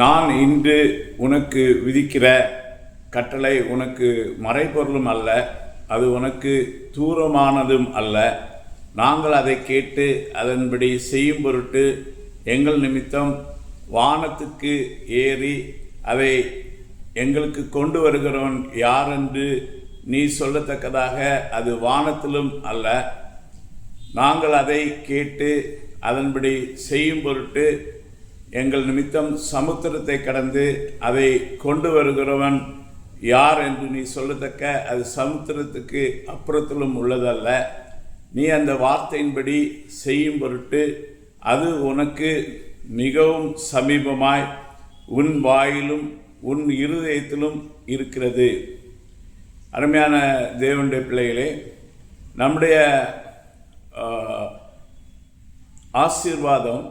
நான் இன்று உனக்கு விதிக்கிற கட்டளை உனக்கு மறைபொருளும் அல்ல அது உனக்கு தூரமானதும் அல்ல. நாங்கள் அதை கேட்டு அதன்படி செய்யும் பொருட்டு எங்கள் நிமித்தம் வானத்துக்கு ஏறி அதை எங்களுக்கு கொண்டு வருகிறவன் யார் என்று நீ சொல்லத்தக்கதாக அது வானத்திலும் அல்ல. நாங்கள் அதை கேட்டு அதன்படி செய்யும் பொருட்டு எங்கள் நிமித்தம் சமுத்திரத்தை கடந்து அதை கொண்டு வருகிறவன் யார் என்று நீ சொல்லத்தக்க அது சமுத்திரத்துக்கு அப்புறத்திலும் உள்ளதல்ல. நீ அந்த வார்த்தையின்படி செய்யும் பொருட்டு அது உனக்கு மிகவும் சமீபமாய் உன் வாயிலும் உன் இருதயத்திலும் இருக்கிறது. அருமையான தேவனுடைய பிள்ளைகளே நம்முடைய ஆசீர்வாதம்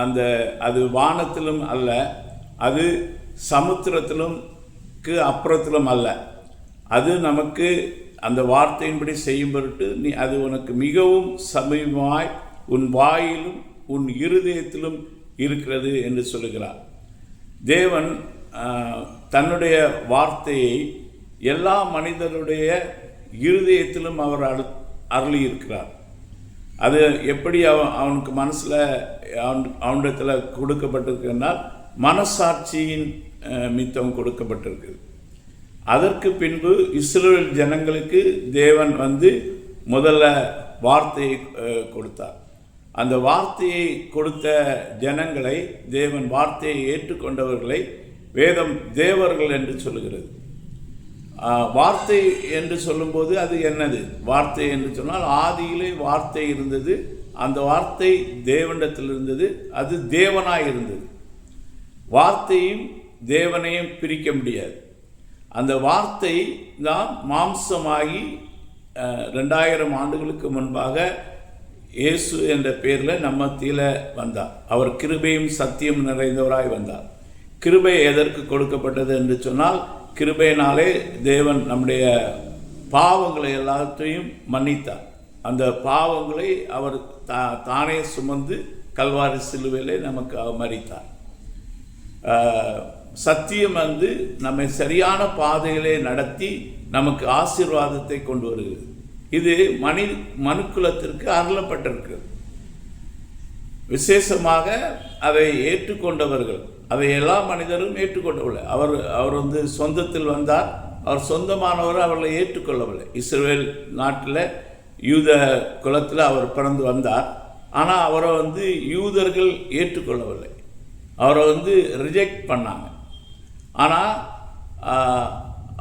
அந்த அது வானத்திலும் அல்ல அது சமுத்திரத்திலும் அப்புறத்திலும் அல்ல. அது நமக்கு அந்த வார்த்தையின்படி செய்யும் பொருட்டு நீ அது உனக்கு மிகவும் சமீபமாய் உன் வாயிலும் உன் இருதயத்திலும் இருக்கிறது என்று சொல்லுகிறார். தேவன் தன்னுடைய வார்த்தையை எல்லா மனிதருடைய இருதயத்திலும் அவர் அரு அருளி இருக்கிறார் அது எப்படி அவன் அவனுக்கு மனசில் அவன் அவனிடத்தில் கொடுக்கப்பட்டிருக்குன்னால் மனசாட்சியின் மித்தம் கொடுக்கப்பட்டிருக்குது. அதற்கு பின்பு இஸ்ரேல் ஜனங்களுக்கு தேவன் வந்து முதல்ல வார்த்தையை கொடுத்தார். அந்த வார்த்தையை கொடுத்த ஜனங்களை தேவன் வார்த்தையை ஏற்றுக்கொண்டவர்களை வேதம் தேவர்கள் என்று சொல்லுகிறது. வார்த்தை என்று சொல்லும்போது அது என்னது? வார்த்தை என்று சொன்னால் ஆதியிலே வார்த்தை இருந்தது அந்த வார்த்தை தேவனிடத்தில் இருந்தது அது தேவனாக இருந்தது. வார்த்தையும் தேவனையும் பிரிக்க முடியாது. அந்த வார்த்தை தான் மாம்சமாகி ரெண்டாயிரம் ஆண்டுகளுக்கு முன்பாக இயேசு என்ற பேரில் நம்ம தீல வந்தார். அவர் கிருபையும் சத்தியம் நிறைந்தவராய் வந்தார். கிருபை எதற்கு கொடுக்கப்பட்டது என்று சொன்னால் கிருபையினாலே தேவன் நம்முடைய பாவங்களை எல்லாத்தையும் மன்னித்தார். அந்த பாவங்களை அவர் தா தானே சுமந்து கல்வாரி சிலுவையிலே நமக்கு மறித்தார் சத்தியம் வந்து நம்மை சரியான பாதையிலே நடத்தி நமக்கு ஆசீர்வாதத்தை கொண்டு வருகிறது. இது மனி மனுக்குலத்திற்கு அருளப்பட்டிருக்கிறது. விசேஷமாக அதை ஏற்றுக்கொண்டவர்கள் அதை எல்லா மனிதரும் ஏற்றுக்கொள்ளவில்லை அவர் அவர் வந்து சொந்தத்தில் வந்தார். அவர் சொந்தமானவர் அவர்களை ஏற்றுக்கொள்ளவில்லை. இஸ்ரேல் நாட்டில் யூத குலத்தில் அவர் பிறந்து வந்தார். ஆனால் அவரை வந்து யூதர்கள் ஏற்றுக்கொள்ளவில்லை. அவரை வந்து ரிஜெக்ட் பண்ணாங்க. ஆனால்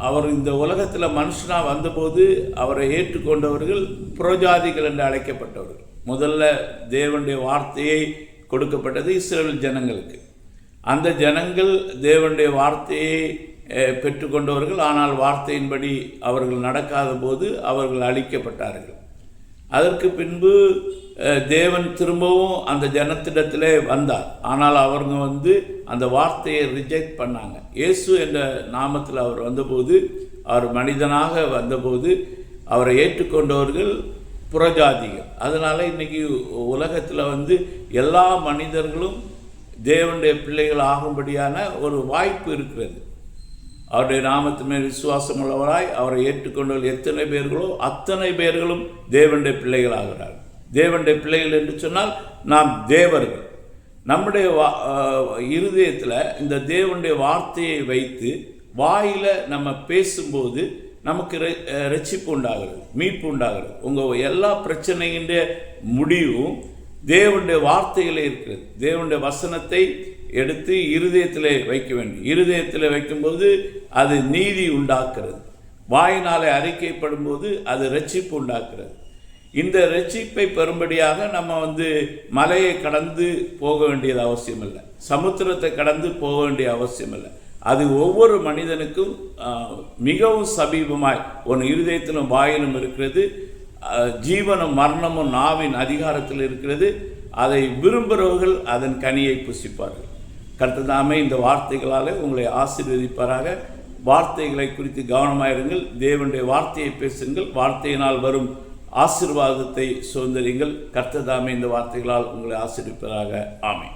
அவர் இந்த உலகத்தில் மனுஷனாக வந்தபோது அவரை ஏற்றுக்கொண்டவர்கள் புறஜாதிகள் என்று அழைக்கப்பட்டவர்கள். முதல்ல தேவனுடைய வார்த்தையை கொடுக்கப்பட்டது இஸ்ரேல் ஜனங்களுக்கு. அந்த ஜனங்கள் தேவனுடைய வார்த்தையை பெற்றுக்கொண்டவர்கள். ஆனால் வார்த்தையின்படி அவர்கள் நடக்காத போது அவர்கள் அழிக்கப்பட்டார்கள். அதற்கு பின்பு தேவன் திரும்பவும் அந்த ஜனத்திடத்திலே வந்தார். ஆனால் அவங்க வந்து அந்த வார்த்தையை ரிஜெக்ட் பண்ணாங்க. இயேசு என்ற நாமத்தில் அவர் வந்தபோது அவர் மனிதனாக வந்தபோது அவரை ஏற்றுக்கொண்டவர்கள் புறஜாதிகள். அதனால் இன்னைக்கு உலகத்தில் வந்து எல்லா மனிதர்களும் தேவனுடைய பிள்ளைகள் ஆகும்படியான ஒரு வாய்ப்பு இருக்கிறது. அவருடைய நாமத்து மேல் விசுவாசம் உள்ளவராய் அவரை ஏற்றுக்கொண்டவர்கள் எத்தனை பேர்களோ அத்தனை பேர்களும் தேவனுடைய பிள்ளைகளாகிறார்கள் தேவனுடைய பிள்ளைகள் என்று சொன்னால் நாம் தேவர்கள். நம்முடைய வா இருதயத்தில் இந்த தேவனுடைய வார்த்தையை வைத்து வாயில் நம்ம பேசும்போது நமக்கு ரெ- ரட்சிப்பு உண்டாகிறது மீட்பு உண்டாகிறது. உங்கள் எல்லா பிரச்சனையின் முடிவும் தேவனுடைய வார்த்தைகளே இருக்கிறது. தேவனுடைய வசனத்தை எடுத்து இருதயத்தில் வைக்க வேண்டும். இருதயத்தில் வைக்கும்போது அது நீதி உண்டாக்குறது. வாயினாலே அறிக்கைப்படும் போது அது ரட்சிப்பு உண்டாக்குறது. இந்த ரட்சிப்பை பெறும்படியாக நம்ம வந்து மலையை கடந்து போக வேண்டியது அவசியம் இல்லை சமுத்திரத்தை கடந்து போக வேண்டிய அவசியம் இல்லை அது ஒவ்வொரு மனிதனுக்கும் மிகவும் சமீபமாய் ஒன்று இருதயத்திலும் வாயிலும் இருக்கிறது. ஜீவனும் மரணமும் நாவின் அதிகாரத்தில் இருக்கிறது. அதை விரும்புகிறவர்கள் அதன் கனியை புசிப்பார்கள். கர்த்ததாமே இந்த வார்த்தைகளால் உங்களை ஆசீர்வதிப்பாராக. வார்த்தைகளை குறித்து கவனமாயிருங்கள். தேவனுடைய வார்த்தையை பேசுங்கள். வார்த்தையினால் வரும் ஆசிர்வாதத்தை சுதந்திரிங்கள் கர்த்ததாமே இந்த வார்த்தைகளால் உங்களை ஆசிரிப்பதாக ஆமை